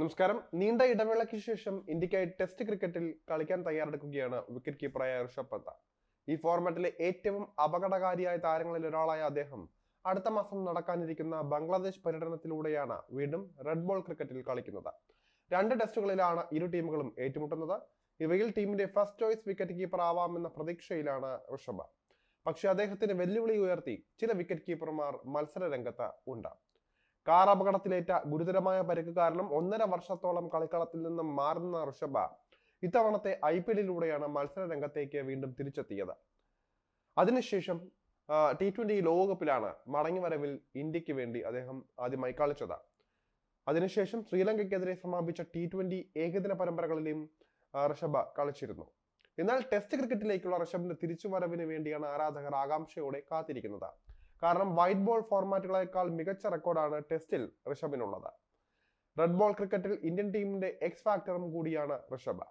നമസ്കാരം. നീണ്ട ഇടവേളയ്ക്ക് ശേഷം ഇന്ത്യക്കായി ടെസ്റ്റ് ക്രിക്കറ്റിൽ കളിക്കാൻ തയ്യാറെടുക്കുകയാണ് വിക്കറ്റ് കീപ്പറായ ഋഷഭ് പന്ത്. ഈ ഫോർമാറ്റിലെ ഏറ്റവും അപകടകാരിയായ താരങ്ങളിൽ ഒരാളായ അദ്ദേഹം അടുത്ത മാസം നടക്കാനിരിക്കുന്ന ബംഗ്ലാദേശ് പര്യടനത്തിലൂടെയാണ് വീണ്ടും റെഡ് ബോൾ ക്രിക്കറ്റിൽ കളിക്കുന്നത്. രണ്ട് ടെസ്റ്റുകളിലാണ് ഇരു ടീമുകളും ഏറ്റുമുട്ടുന്നത്. ഇവയിൽ ടീമിന്റെ ഫസ്റ്റ് ചോയ്സ് വിക്കറ്റ് കീപ്പർ ആവാമെന്ന പ്രതീക്ഷയിലാണ് ഋഷഭ്. പക്ഷേ അദ്ദേഹത്തിന് വെല്ലുവിളി ഉയർത്തി ചില വിക്കറ്റ് കീപ്പർമാർ മത്സര രംഗത്ത് ഉണ്ട്. കാർ അപകടത്തിലേറ്റ ഗുരുതരമായ പരിക്ക് കാരണം ഒന്നര വർഷത്തോളം കളിക്കളത്തിൽ നിന്നും മാറുന്ന ഋഷഭ ഇത്തവണത്തെ ഐ പി എല്ലിലൂടെയാണ് മത്സര രംഗത്തേക്ക് വീണ്ടും തിരിച്ചെത്തിയത്. അതിനുശേഷം ടി ട്വന്റി ലോകകപ്പിലാണ് മടങ്ങിവരവിൽ ഇന്ത്യയ്ക്ക് വേണ്ടി അദ്ദേഹം ആദ്യമായി കളിച്ചത്. അതിനുശേഷം ശ്രീലങ്കയ്ക്കെതിരെ സമാപിച്ച ടി ട്വന്റി ഏകദിന പരമ്പരകളിലെയും ഋഷഭ കളിച്ചിരുന്നു. എന്നാൽ ടെസ്റ്റ് ക്രിക്കറ്റിലേക്കുള്ള ഋഷഭിന്റെ തിരിച്ചുവരവിന് വേണ്ടിയാണ് ആരാധകർ ആകാംക്ഷയോടെ കാത്തിരിക്കുന്നത്. കാരണം വൈറ്റ് ബോൾ ഫോർമാറ്റുകളേക്കാൾ മികച്ച റെക്കോർഡാണ് ടെസ്റ്റിൽ ഋഷഭിനുള്ളത്. റെഡ് ബോൾ ക്രിക്കറ്റിൽ ഇന്ത്യൻ ടീമിന്റെ എക്സ് ഫാക്ടറും കൂടിയാണ് Rishabh.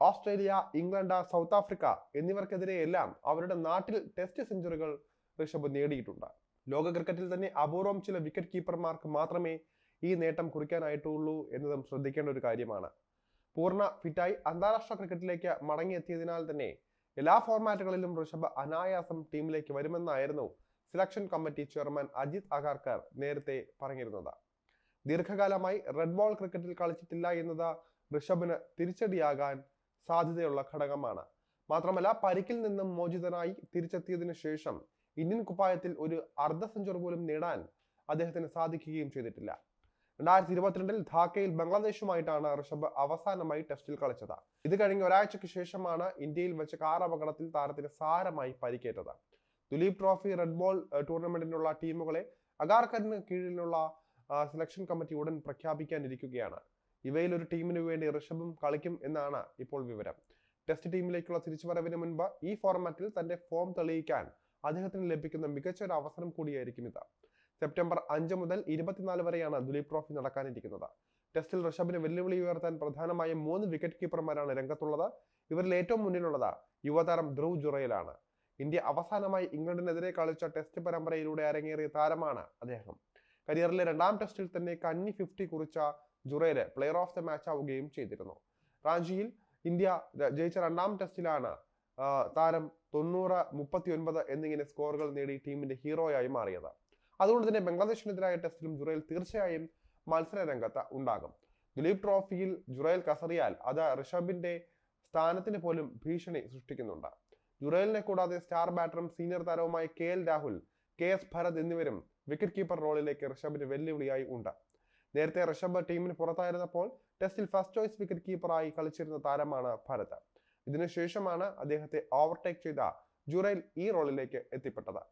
Australia England South Africa എന്നിവർക്കെതിരെയെല്ലാം അവരുടെ നാട്ടിൽ ടെസ്റ്റ് സെഞ്ചുറികൾ ഋഷഭ് നേടിയിട്ടുണ്ട്. ലോക ക്രിക്കറ്റിൽ തന്നെ അപൂർവം ചില വിക്കറ്റ് കീപ്പർമാർക്ക് മാത്രമേ ഈ നേട്ടം കുറിക്കാനായിട്ടുള്ളൂ എന്നതും ശ്രദ്ധിക്കേണ്ട ഒരു കാര്യമാണ്. പൂർണ ഫിറ്റായി അന്താരാഷ്ട്ര ക്രിക്കറ്റിലേക്ക് മടങ്ങിയെത്തിയതിനാൽ തന്നെ എല്ലാ ഫോർമാറ്റുകളിലും ഋഷഭ് അനായാസം ടീമിലേക്ക് വരുമെന്നായിരുന്നു selection committee chairman Ajit Agarkar നേരത്തെ പറഞ്ഞിരുന്നത്. ദീർഘകാലമായി റെഡ് ബോൾ ക്രിക്കറ്റിൽ കളിച്ചിട്ടില്ല എന്നത് ഋഷഭിന് തിരിച്ചടിയാകാൻ സാധ്യതയുള്ള ഘടകമാണ്. മാത്രമല്ല പരിക്കിൽ നിന്നും മോചിതനായി തിരിച്ചെത്തിയതിനു ശേഷം ഇന്ത്യൻ കുപ്പായത്തിൽ ഒരു അർദ്ധ സെഞ്ചുറി പോലും നേടാൻ അദ്ദേഹത്തിന് സാധിക്കുകയും ചെയ്തിട്ടില്ല. രണ്ടായിരത്തി ഇരുപത്തിരണ്ടിൽ ധാക്കയിൽ ബംഗ്ലാദേശുമായിട്ടാണ് ഋഷഭ് അവസാനമായി ടെസ്റ്റിൽ കളിച്ചത്. ഇത് കഴിഞ്ഞ ഒരാഴ്ചയ്ക്ക് ശേഷമാണ് ഇന്ത്യയിൽ വെച്ച് കാർ അപകടത്തിൽ താരത്തിന് സാരമായി പരിക്കേറ്റത്. ദുലീപ് ട്രോഫി റെഡ് ബോൾ ടൂർണമെന്റിനുള്ള ടീമുകളെ അഗാർക്കറിന് കീഴിലുള്ള സെലക്ഷൻ കമ്മിറ്റി ഉടൻ പ്രഖ്യാപിക്കാനിരിക്കുകയാണ്. ഇവയിൽ ഒരു ടീമിന് വേണ്ടി ഋഷഭും കളിക്കും എന്നാണ് ഇപ്പോൾ വിവരം. ടെസ്റ്റ് ടീമിലേക്കുള്ള തിരിച്ചുവരവിന് മുൻപ് ഈ ഫോർമാറ്റിൽ തന്റെ ഫോം തെളിയിക്കാൻ അദ്ദേഹത്തിന് ലഭിക്കുന്ന മികച്ച ഒരു അവസരം കൂടിയായിരിക്കും ഇത്. സെപ്റ്റംബർ അഞ്ച് മുതൽ ഇരുപത്തിനാല് വരെയാണ് ദുലീപ് ട്രോഫി നടക്കാനിരിക്കുന്നത്. ടെസ്റ്റിൽ ഋഷഭിന് വെല്ലുവിളി ഉയർത്താൻ പ്രധാനമായും മൂന്ന് വിക്കറ്റ് കീപ്പർമാരാണ് രംഗത്തുള്ളത്. ഇവരിൽ ഏറ്റവും മുന്നിലുള്ളത് യുവതാരം ധ്രുവ് ജുറയിലാണ്. ഇന്ത്യ അവസാനമായി ഇംഗ്ലണ്ടിനെതിരെ കളിച്ച ടെസ്റ്റ് പരമ്പരയിലൂടെ അരങ്ങേറിയ താരമാണ് അദ്ദേഹം. കരിയറിലെ രണ്ടാം ടെസ്റ്റിൽ തന്നെ കന്നി ഫിഫ്റ്റി കുറിച്ച Jurel player of the match ആവുകയും ചെയ്തിരുന്നു. റാഞ്ചിയിൽ ഇന്ത്യ ജയിച്ച രണ്ടാം ടെസ്റ്റിലാണ് താരം തൊണ്ണൂറ് മുപ്പത്തി ഒൻപത് എന്നിങ്ങനെ സ്കോറുകൾ നേടി ടീമിന്റെ ഹീറോയായി മാറിയത്. അതുകൊണ്ട് തന്നെ ബംഗ്ലാദേശിനെതിരായ ടെസ്റ്റിലും ജുറേൽ തീർച്ചയായും മത്സര രംഗത്ത് ഉണ്ടാകും. ദിലീപ് ട്രോഫിയിൽ ജുറേൽ കസറിയാൽ അത് ഋഷഭിന്റെ സ്ഥാനത്തിന് പോലും ഭീഷണി സൃഷ്ടിക്കുന്നുണ്ട്. ജുറേലിനെ കൂടാതെ സ്റ്റാർ ബാറ്ററും സീനിയർ താരവുമായ K L Rahul K S Bharat എന്നിവരും വിക്കറ്റ് കീപ്പർ റോളിലേക്ക് ഋഷഭിന് വെല്ലുവിളിയായി ഉണ്ട്. നേരത്തെ ഋഷഭ് ടീമിന് പുറത്തായിരുന്നപ്പോൾ ടെസ്റ്റിൽ ഫസ്റ്റ് ചോയ്സ് വിക്കറ്റ് കീപ്പറായി കളിച്ചിരുന്ന താരമാണ് ഭരത്. ഇതിനുശേഷമാണ് അദ്ദേഹത്തെ ഓവർടേക്ക് ചെയ്ത ജുറൈൽ ഈ റോളിലേക്ക് എത്തിപ്പെട്ടത്.